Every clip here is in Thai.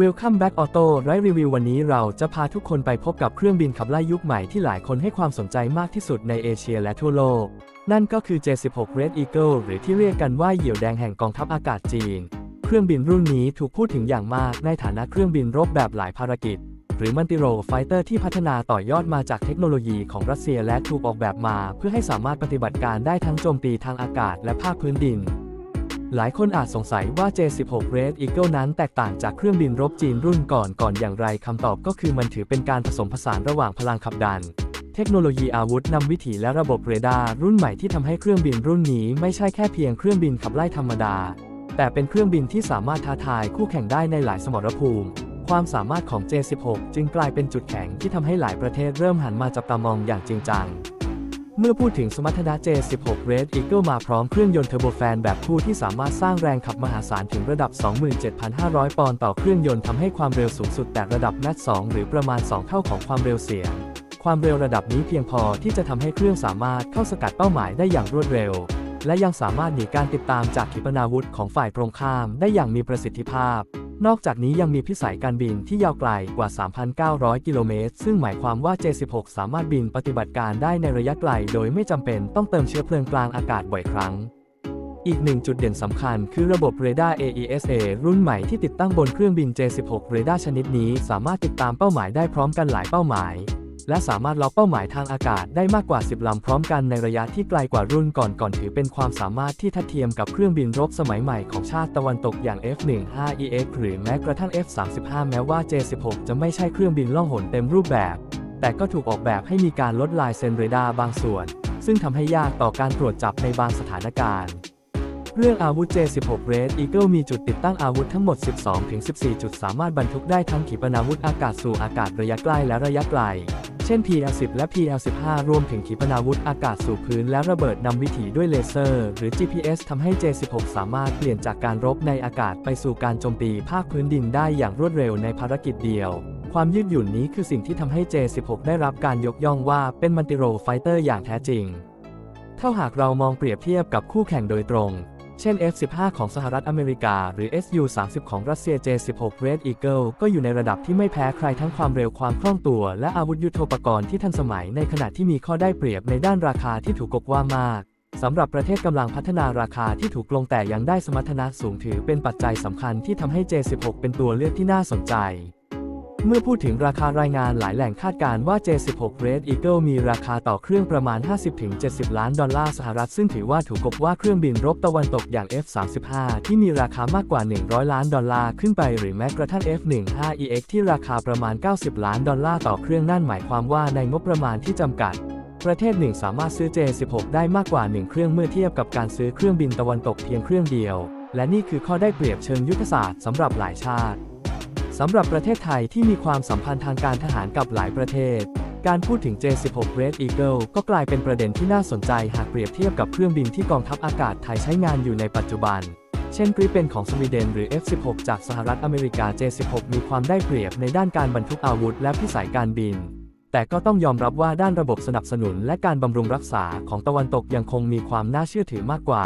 Welcome back Auto ไรรีวิววันนี้เราจะพาทุกคนไปพบกับเครื่องบินขับไล่ยุคใหม่ที่หลายคนให้ความสนใจมากที่สุดในเอเชียและทั่วโลก นั่นก็คือ J16 Red Eagle หรือที่เรียกกันว่าเหยี่ยวแดงแห่งกองทัพอากาศจีน เครื่องบินรุ่นนี้ถูกพูดถึงอย่างมากในฐานะเครื่องบินรบแบบหลายภารกิจ หรือมันติโรไฟเตอร์ที่พัฒนาต่อยอดมาจากเทคโนโลยีของรัสเซียและถูกออกแบบมา เพื่อให้สามารถปฏิบัติการได้ทั้งโจมตีทางอากาศและภาคพื้นดิน หลายคนอาจสงสัยว่า J16 Red Eagle นั้นแตกต่างจากเครื่องบินรบจีนรุ่นก่อนก่อนอย่างไรคำตอบก็คือมันถือเป็นการผสมผสานระหว่างพลังขับดัน เทคโนโลยีอาวุธนำวิถีและระบบเรดาร์รุ่นใหม่ที่ทำให้เครื่องบินรุ่นนี้ไม่ใช่แค่เพียงเครื่องบินขับไล่ธรรมดา แต่เป็นเครื่องบินที่สามารถท้าทายคู่แข่งได้ในหลายสมรภูมิ ความสามารถของ J16 จึงกลายเป็นจุดแข็งที่ทำให้หลายประเทศเริ่มหันมาจับตามองอย่างจริงจัง เมื่อพูดถึงสมรรถนะ J16 Red Eagle มาพร้อมเครื่องยนต์เทอร์โบแฟนแบบคู่ที่สามารถสร้างแรงขับมหาศาลถึงระดับ 27,500 ปอนด์ต่อเครื่องยนต์ทำให้ความเร็วสูงสุดแตะระดับแมท2หรือประมาณ 2 เท่าของความเร็วเสียง ความเร็วระดับนี้เพียงพอที่จะทำให้เครื่องสามารถเข้าสกัดเป้าหมายได้อย่างรวดเร็ว และยังสามารถหนีการติดตามจากขีปนาวุธของฝ่ายตรงข้ามได้อย่างมีประสิทธิภาพ นอกจากนี้ยังมีพิสัยการบินที่ยาวไกลกว่า 3,900 กิโลเมตร ซึ่งหมายความว่า J16 สามารถบินปฏิบัติการได้ในระยะไกล โดยไม่จำเป็นต้องเติมเชื้อเพลิงกลางอากาศบ่อยครั้ง อีกหนึ่งจุดเด่นสำคัญคือระบบเรดาร์ AESA รุ่นใหม่ที่ติดตั้งบนเครื่องบิน J16 เรดาร์ชนิดนี้สามารถติดตามเป้าหมายได้พร้อมกันหลายเป้าหมาย และสามารถล็อกเป้าหมายทางอากาศได้มากกว่า 10 ลำพร้อมกันในระยะที่ไกลกว่ารุ่นก่อนก่อนถือเป็นความสามารถที่ทัดเทียมกับเครื่องบินรบสมัยใหม่ของชาติตะวันตกอย่าง F-15EX หรือแม้กระทั่ง F-35 แม้ว่า J16 จะไม่ใช่เครื่องบินล่องหนเต็มรูปแบบ แต่ก็ถูกออกแบบให้มีการลดลายเซนเรดาร์บางส่วน ซึ่งทำให้ยากต่อการตรวจจับในบางสถานการณ์เรื่องอาวุธ J16 Red Eagle มีจุดติดตั้งอาวุธทั้งหมด 12-14 จุดสามารถบรรทุกได้ทั้งขีปนาวุธอากาศสู่อากาศระยะใกล้และระยะไกล เช่น PL10 และ PL15 รวมถึงขีปนาวุธอากาศสู่พื้นและระเบิดนำวิถีด้วยเลเซอร์ หรือ GPS ทำให้ J16 สามารถเปลี่ยนจากการรบในอากาศไปสู่การโจมตีภาคพื้นดินได้อย่างรวดเร็วในภารกิจเดียว ความยืดหยุ่นนี้คือสิ่งที่ทำให้ J16 ได้รับการยกย่องว่าเป็นมันติโรไฟเตอร์อย่างแท้จริง ถ้าหากเรามองเปรียบเทียบกับคู่แข่งโดยตรง เช่น F-15 ของสหรัฐอเมริกา หรือ Su-30 ของรัสเซีย J-16 Red Eagle ก็อยู่ในระดับที่ไม่แพ้ใครทั้งความเร็วความคล่องตัว และอาวุธยุทโธปกรณ์ที่ทันสมัยในขณะที่มีข้อได้เปรียบในด้านราคาที่ถูกกกว่ามากสำหรับประเทศกำลังพัฒนาราคาที่ถูกลงแต่ยังได้สมรรถนะสูงถือเป็นปัจจัยสำคัญที่ทำให้ J-16 เป็นตัวเลือกที่น่าสนใจ เมื่อพูดถึงราคารายงานหลายแหล่งคาดการณ์ว่า J16 Red Eagle มีราคาต่อเครื่องประมาณ 50-70 ล้านดอลลาร์สหรัฐ ซึ่งถือว่าถูกกบว่าเครื่องบินรบตะวันตกอย่าง F-35 ที่มีราคามากกว่า 100 ล้านดอลลาร์ขึ้นไปหรือแม้กระทั่ง F-15EX ที่ราคาประมาณ 90 ล้านดอลลาร์ต่อเครื่องนั่นหมายความว่าในงบประมาณที่จำกัดประเทศหนึ่งสามารถซื้อ J16 ได้มากกว่า 1 เครื่องเมื่อเทียบกับการซื้อเครื่องบินตะวันตกเพียงเครื่องเดียว และนี่คือข้อได้เปรียบเชิงยุทธศาสตร์สำหรับหลายชาติ สำหรับประเทศไทยที่มีความสัมพันธ์ทางการทหารกับหลายประเทศ การพูดถึง J16 Red Eagle ก็กลายเป็นประเด็นที่น่าสนใจหากเปรียบเทียบกับเครื่องบินที่กองทัพอากาศไทยใช้งานอยู่ในปัจจุบัน เช่นกริเป็นของสวีเดนหรือ F16 จากสหรัฐอเมริกา J16 มีความได้เปรียบในด้านการบรรทุกอาวุธและพิสัยการบิน แต่ก็ต้องยอมรับว่าด้านระบบสนับสนุนและการบำรุงรักษาของตะวันตกยังคงมีความน่าเชื่อถือมากกว่า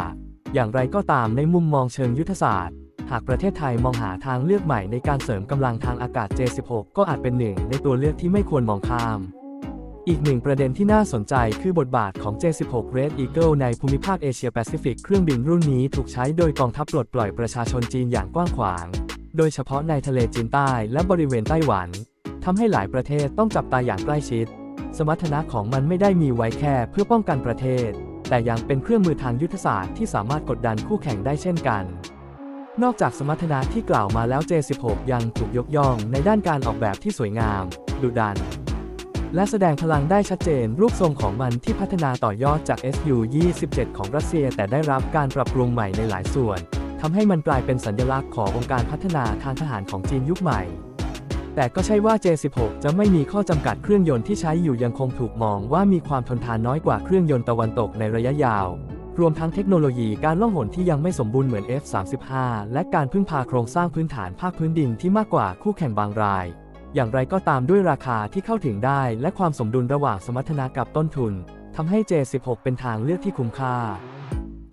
อย่างไรก็ตามในมุมมองเชิงยุทธศาสตร์ หากประเทศไทยมองหาทางเลือกใหม่ในการเสริมกำลังทางอากาศ J16 ก็อาจเป็นหนึ่งในตัวเลือกที่ไม่ควรมองข้าม อีกหนึ่งประเด็นที่น่าสนใจคือบทบาทของ J16 Red Eagle ในภูมิภาคเอเชียแปซิฟิกเครื่องบินรุ่นนี้ถูกใช้โดยกองทัพปลดปล่อยประชาชนจีนอย่างกว้างขวาง โดยเฉพาะในทะเลจีนใต้และบริเวณไต้หวันทำให้หลายประเทศต้องจับตาอย่างใกล้ชิด สมรรถนะของมันไม่ได้มีไว้แค่เพื่อป้องกันประเทศ แต่ยังเป็นเครื่องมือทางยุทธศาสตร์ที่สามารถกดดันคู่แข่งได้เช่นกัน นอกจากสมรรถนะที่กล่าวมาแล้ว J16 ยังถูกยกย่องในด้านการออกแบบที่สวยงาม ดุดัน และแสดงพลังได้ชัดเจนรูปทรงของมันที่พัฒนาต่อยอดจาก Su-27 ของรัสเซีย แต่ได้รับการปรับปรุงใหม่ในหลายส่วนทำให้มันกลายเป็นสัญลักษณ์ขององค์การพัฒนาทางทหารของจีนยุคใหม่ แต่ก็ใช่ว่า J16 จะไม่มีข้อจำกัดเครื่องยนต์ที่ใช้อยู่ยังคงถูกมองว่ามีความทนทานน้อยกว่าเครื่องยนต์ตะวันตกในระยะยาว รวมทั้งเทคโนโลยีการล่องหนที่ยังไม่สมบูรณ์เหมือน F35 และการพึ่งพาโครงสร้างพื้นฐานภาคพื้นดินที่มากกว่าคู่แข่งบางราย อย่างไรก็ตามด้วยราคาที่เข้าถึงได้ และความสมดุลระหว่างสมรรถนะกับต้นทุนทำให้ J16 เป็นทางเลือกที่คุ้มค่า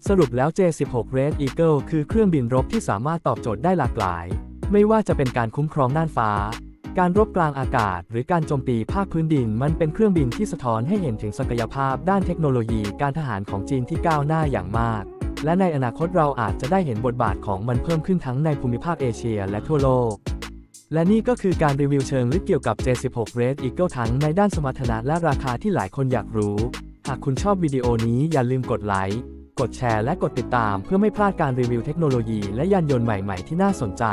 สรุปแล้ว J16 Red Eagle คือเครื่องบินรบที่สามารถตอบโจทย์ได้หลากหลาย ไม่ว่าจะเป็นการคุ้มครองน่านฟ้า การรบกลางอากาศ หรือการโจมตีภาคพื้นดิน มันเป็นเครื่องบินที่สะท้อนให้เห็นถึงศักยภาพด้านเทคโนโลยีการทหารของจีนที่ก้าวหน้าอย่างมาก และในอนาคตเราอาจจะได้เห็นบทบาทของมันเพิ่มขึ้นทั้งในภูมิภาคเอเชียและทั่วโลก และนี่ก็คือการรีวิวเชิงลึกเกี่ยวกับ J16 Red Eagle ทั้งในด้านสมรรถนะและราคาที่หลายคนอยากรู้ หากคุณชอบวิดีโอนี้อย่าลืมกดไลค์ กดแชร์และกดติดตาม เพื่อไม่พลาดการรีวิวเทคโนโลยีและยานยนต์ใหม่ ๆ ที่น่าสนใจ